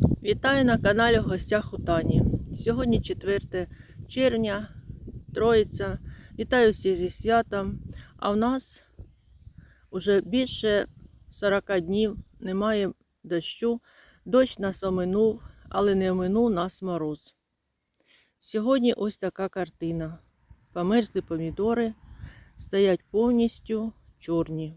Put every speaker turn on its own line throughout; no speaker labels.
Вітаю на каналі гостях у Тані. Сьогодні 4 червня, Троїця. Вітаю всіх зі святом. А в нас вже більше 40 днів немає дощу. Дощ нас оминув, але не оминув нас мороз. Сьогодні ось така картина. Померзли помідори, стоять повністю чорні.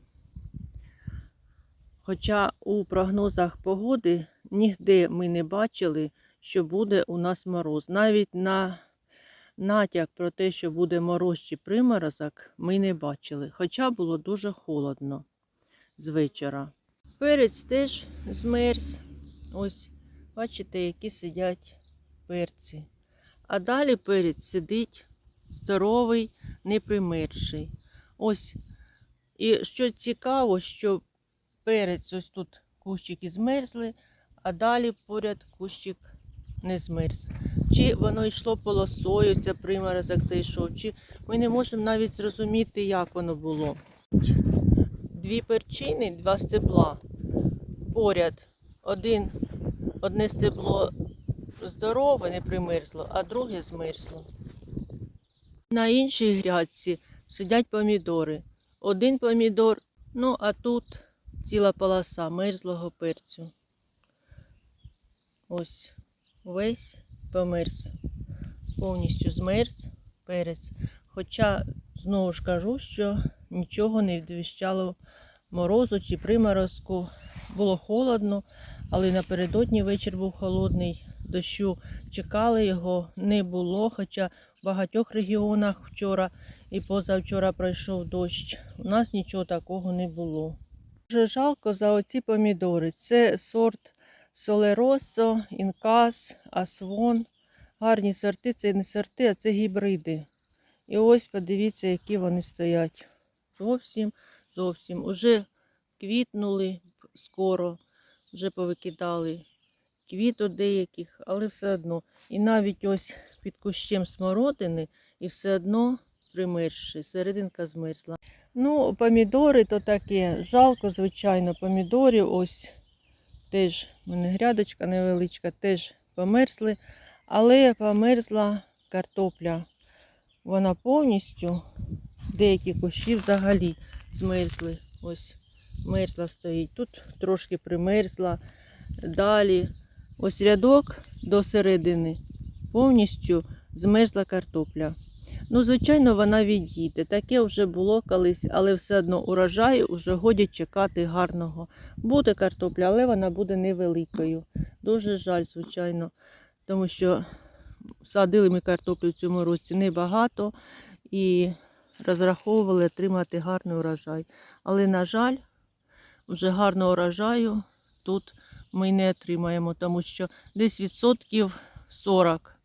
Хоча у прогнозах погоди ніде ми не бачили, що буде у нас мороз. Навіть на натяк про те, що буде мороз чи приморозок, ми не бачили. Хоча було дуже холодно з вечора. Перець теж змерз. Ось, бачите, які сидять перці. А далі перець сидить здоровий, не примерзший. Ось. І що цікаво, що перець ось тут кущики змерзли, а далі поряд кущик не змерз. Чи воно йшло полосою, це приморозок цей йшов, чи ми не можемо навіть зрозуміти, як воно було. Дві перчини, два стебла. Поряд один, одне стебло здорове, не примерзло, а друге змерзло. На іншій грядці сидять помідори. Один помідор, ну а тут ціла полоса мерзлого перцю. Ось весь померз. Повністю змерз перець. Хоча, знову ж кажу, що нічого не відвіщало морозу чи приморозку. Було холодно, але напередодні вечір був холодний. Дощу чекали його, не було. Хоча в багатьох регіонах вчора і позавчора пройшов дощ. У нас нічого такого не було. Дуже жалко за оці помідори. Це сорт Солеросо, Інкас, Асвон. Гарні сорти, це не сорти, а це гібриди. І ось подивіться, які вони стоять. Зовсім, зовсім. Уже квітнули скоро, вже повикидали квіт у деяких, але все одно. І навіть ось під кущем смородини, і все одно примерзши, серединка змерзла. Ну, помідори то таке. Жалко, звичайно, помідорів. Ось теж у мене грядочка невеличка, теж померзли. Але померзла картопля. Вона повністю, деякі кущі взагалі змерзли. Ось мерзла стоїть. Тут трошки примерзла. Далі ось рядок до середини. Повністю змерзла картопля. Ну, звичайно, вона відійде. Таке вже було колись, але все одно урожаю вже годі чекати гарного. Буде картопля, але вона буде невеликою. Дуже жаль, звичайно, тому що садили ми картоплю в цьому році небагато і розраховували отримати гарний урожай. Але, на жаль, вже гарного урожаю тут ми не отримаємо, тому що десь відсотків 40.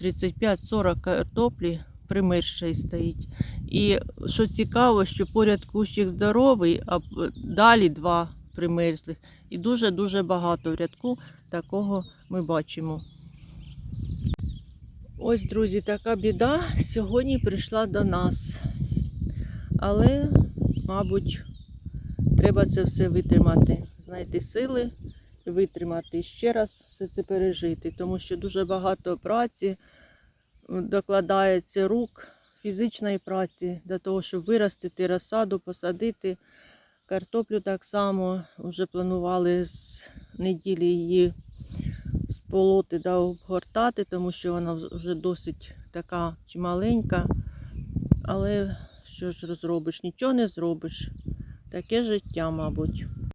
35-40 картоплі примершої стоїть. І що цікаво, що поряд кущик здоровий, а далі два примерзлих. І дуже-дуже багато в рядку такого ми бачимо. Ось, друзі, така біда сьогодні прийшла до нас. Але, мабуть, треба це все витримати, знайти сили витримати і ще раз все це пережити, тому що дуже багато праці докладається рук, фізичної праці для того, щоб виростити розсаду, посадити. Картоплю так само вже планували з неділі її сполоти да обгортати, тому що вона вже досить така чималенька. Але що ж зробиш? Нічого не зробиш. Таке життя, мабуть.